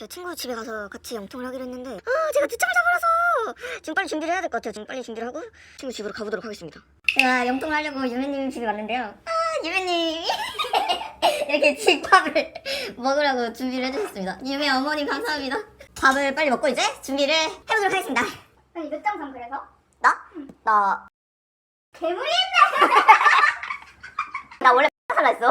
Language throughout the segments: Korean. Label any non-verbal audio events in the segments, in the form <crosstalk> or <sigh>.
제 친구 집에 가서 같이 영통을 하기로 했는데 아 제가 늦잠을 자버려서 지금 빨리 준비를 해야 될 것 같아요. 지금 빨리 준비를 하고 친구 집으로 가보도록 하겠습니다. 제가 영통을 하려고 유매님 집에 왔는데요. 아 유매님 <laughs> 이렇게 집밥을 <laughs> 먹으라고 준비를 해주셨습니다. 유매 어머님 감사합니다. 밥을 빨리 먹고 이제 준비를 해보도록 하겠습니다. 아니 몇장산 그래서? 나? 나, 괴물이 <laughs> 나 원래 살라 했어.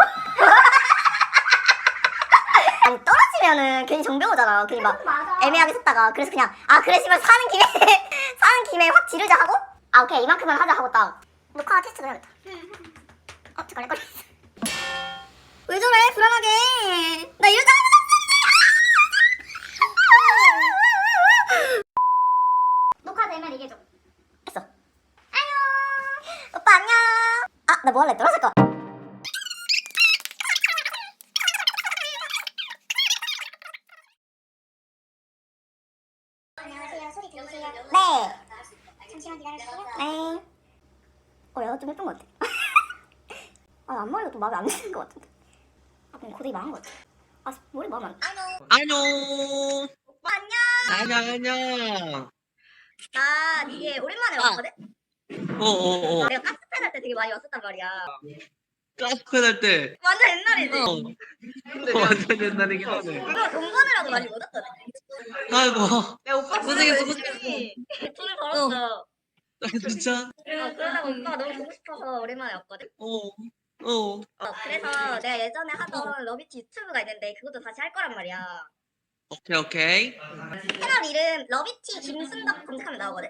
아니 떨어지면은 괜히 정병 오잖아. 괜히 막 맞아. 애매하게 섰다가 그래서 그냥 아 그래 씨발 사는 김에 <laughs> 사는 김에 확 지르자 하고 아 오케이 이만큼만 하자 하고 딱 녹화 테스트 해야겠다. 어 잠깐 헷갈렸어. 왜 저래 불안하게 나 이러다 녹화되면 얘기해줘. 했어. 안녕 오빠 안녕. 아 나 뭐 할래 떨어질 거. 안녕하세요. 소리 들리세요? 네. 잠시만 기다려주세요. 네. 어, 얘가 좀 예쁜 것 같아. <laughs> 아, 앞머리가 좀 마음에 안 드는 것 같은데. 아, 그냥 고데기 망한 것 같아. 아, 머리 마음에 안 들. 안녕. 오빠 안녕. 안녕 안녕. 나 이게 오랜만에 아. 왔거든? 어어 어. 내가 카스펜 할 때 되게 많이 왔었단 말이야. 카스펜 할 때. 완전 옛날이지? 어. 완전 옛날이긴 하네. 돈 버느라고 많이 못 왔거든? 아이고. 내가 오빠 고생했어, 고생했어. 돈을 벌었어. 아, 진짜. 어, 그러다가 오빠가 너무 보고 싶어서 오랜만에 왔거든? 어. 어. 어, 그래서 내가 예전에 하던 러비티 유튜브가 있는데 그것도 다시 할 거란 말이야. 오케이 오케이. 채널 이름 러비티 김순덕 검색하면 나오거든?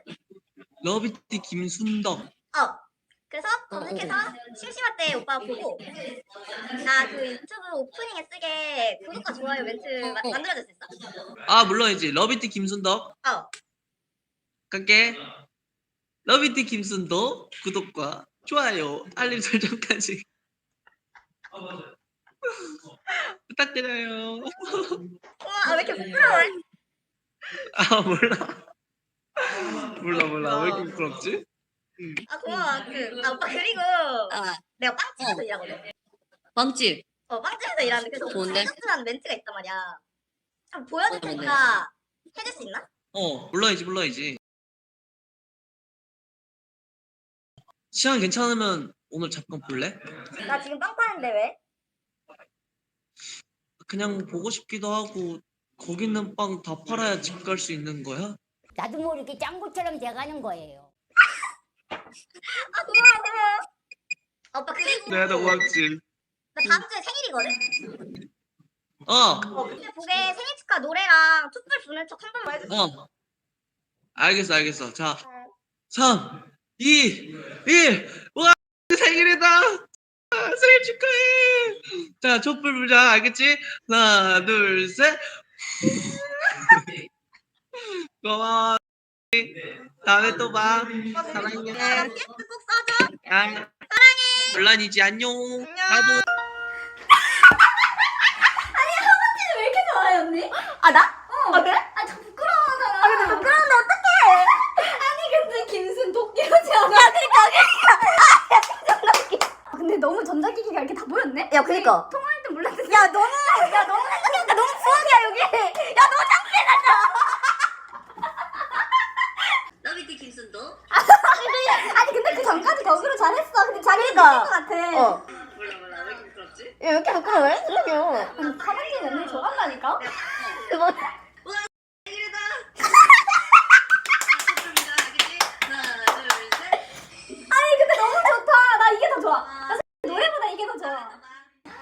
러비티 김순덕. 어. 그래서 검색해서 심심할 때 오빠 보고 나 그 유튜브 오프닝에 쓰게 구독과 좋아요 멘트 마- 만들어줄 수 있어? 아 물론이지. 러비티 김순덕. 어. 갈게. 러비티 김순덕 구독과 좋아요 알림 설정까지. <laughs> 부탁드려요. 우와 아, 왜 이렇게 부끄러워? 아 몰라. 몰라 몰라 왜 이렇게 부끄럽지? 아 고마워 그, 아 오빠 그리고 내가 빵집에서 일하거든 빵집 어 빵집에서 일하는데 그래서 좋은데? 한 멘트가 있단 말이야 한번 보여줄 테니까 해줄 수 있나? 어 물론이지 물론이지. 시간 괜찮으면 오늘 잠깐 볼래? 나 지금 빵 파는데 왜? 그냥 보고 싶기도 하고 거기 있는 빵 다 팔아야 집 갈 수 있는 거야? 나도 모르게 짱구처럼 돼가는 거예요. 아 고마워 고마워 아, 오빠 그리고 내가 더 고맙지. 나 다음 주에 생일이거든? 어, 어 근데 보게 생일 축하 노래랑 촛불 부는 척 한 번만 해줘 어. 알겠어, 알겠어. 자, 3, 2, 1. 와, 생일이다. 아, 생일 축하해. 자, 촛불 불자. 알겠지? 하나, 둘, 셋. <laughs> 고마워. 다음에 또 봐. 사랑해. 야 깨스 꼭 써줘 야, 사랑해. 물론이지. 안녕. 나도. 왜 이렇게 좋아해 언니? 아 나? 아 그래? 아 저 부끄러워하잖아. 아 근데 부끄러운데 어떡해 아니 근데 김순 도끼하지 않아? 야 그니까 아, 근데 너무 전자기기가 이렇게 다 보였네? 야 그니까 통화할 땐 몰랐는데. 야 너무 야 너무 생각해보니까 너무 부엌이야 여기 야 너무 창피해졌다 러비티 김순도 아니 근데 그 전까지 거기로 잘했어. 근데 자기 그러니까. 것 같아. 어. 몰라 몰라 왜 이렇게 부끄럽지? 야, 왜 이렇게 부끄러워? 죄송해요. 아니 카메라에 언니 좋아한다니까? 그거 생일이다 촛불입니다 알겠지? 하나 둘 셋 아니 근데 너무 좋다. 나 이게 더 좋아. 나 노래보다 이게 더 좋아.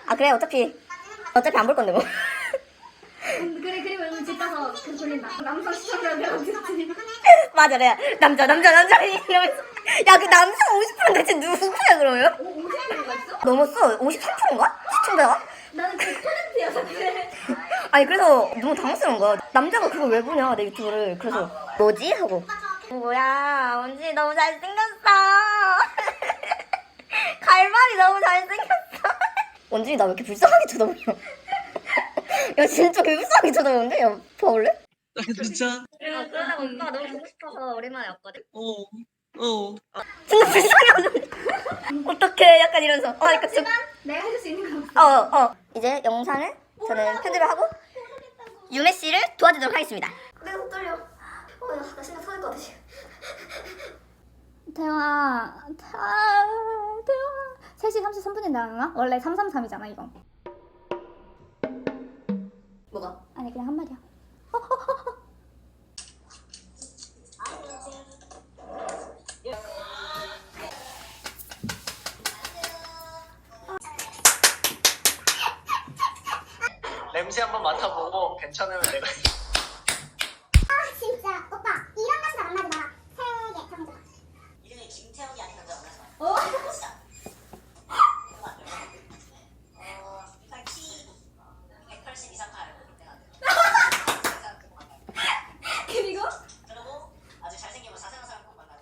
아 그래 어차피 어차피 안 볼 건데 뭐. 음, 그래 그리고 여기 집 가서 그 돌린다. 남성 시청자들 듣지. 맞아 내가 남자 남자 남자 이러면서 야 그 남성 50% 대체 누구야 그러면? 오 50%가 있어? 넘었어 53%인가? 시청자가? 나는 그 퍼센트여서 그래. 아니 그래서 너무 당황스러운 거야 남자가 그걸 왜 보냐 내 유튜브를 그래서 뭐지? 하고 뭐야 원진이 너무 잘생겼어 <laughs> 갈말이 너무 잘생겼어 원진이 나 왜 이렇게 불쌍하게 쳐다보냐 야 진짜 개 불쌍하게 쳐다보는데? 야 봐볼래? 아, 진짜? 어, 그러다가 오빠가 너무 보고 싶어서 오랜만에 왔거든 어, 어. 진짜 불쌍해 하는데 어떡해 약간 이러면서 어 그러니까 좀 내가 해줄 수 있는 거 없어. 어, 어. 이제 영상을 저는 편집을 하고 유메 씨를 도와주도록 하겠습니다. 내가 못 떨려. 어, 나, 나 심장 터질 것 같아 지금. 아, 태영아. 3시 33분인데 안 원래 333이잖아 이거. 뭐가? 아니 그냥 한 마디야. 냄새 한번 맡아보고 괜찮으면 내가 진짜 오빠 이런 남자 만나지 마라 세개 정도 이름이 김태형이 아닌 남자 만나지 마. 어? 어, 일단 키180 이상 팔. 내가 안 돼. 그리고 그리고 아주 잘생기고 자상한 사람 꼭 만나자.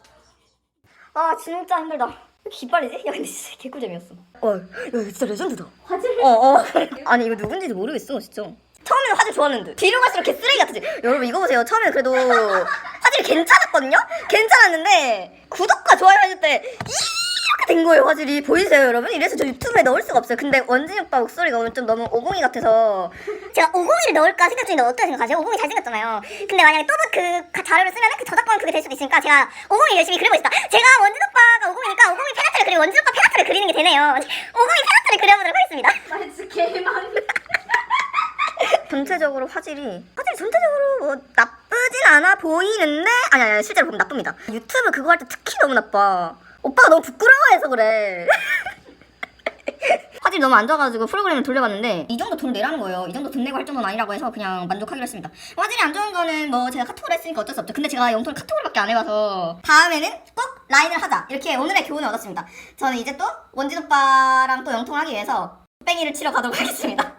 아 진짜 힘들다. 왜 기빨리지? 야 근데 진짜 개꿀잼이었어. 어, 야 이거 진짜 레전드다. 화질. 어, 어. <laughs> 아니 이거 누군지도 모르겠어 진짜. 처음에는 화질 좋았는데 뒤로 갈수록 개 쓰레기 같았지. 여러분 이거 보세요. 처음에는 그래도 <laughs> 화질이 괜찮았거든요. 괜찮았는데 구독과 좋아요 해줄 때 이 렇게 된 거예요 화질이 보이세요 여러분? 이래서 저 유튜브에 넣을 수가 없어요. 근데 원진이 오빠 목소리가 오늘 좀 너무 오공이 같아서 제가 오공이를 넣을까 생각 중인데 어떻게 생각하세요? 오공이 잘생겼잖아요. 근데 만약에 또그 가- 자료를 쓰면은 그 저작권 그게 될 수도 있으니까 제가 오공이 열심히 그리고 있다. 제가 원진 오빠가 오공이니까 오공이 페나트를 그리고 원진 오빠 페나트를 그리는 게 되네요. 오공이 페나트를 그려보도록 하겠습니다. 나 진짜 개망. <laughs> 전체적으로 화질이 화질이 전체적으로 뭐 나쁘진 않아 보이는데 아니 아니 실제로 보면 나쁩니다. 유튜브 그거 할 때 특히 너무 나빠. 오빠가 너무 부끄러워해서 그래. <laughs> 화질이 너무 안 좋아가지고 프로그램을 돌려봤는데 이 정도 돈 내라는 거예요. 이 정도 돈 내고 할 정도는 아니라고 해서 그냥 만족하기로 했습니다. 화질이 안 좋은 거는 뭐 제가 카톡으로 했으니까 어쩔 수 없죠. 근데 제가 영통을 카톡으로밖에 안 해봐서 다음에는 꼭 라인을 하자. 이렇게 오늘의 교훈을 얻었습니다. 저는 이제 또 원진 오빠랑 또 영통을 하기 위해서 뺑이를 치러 가도록 하겠습니다.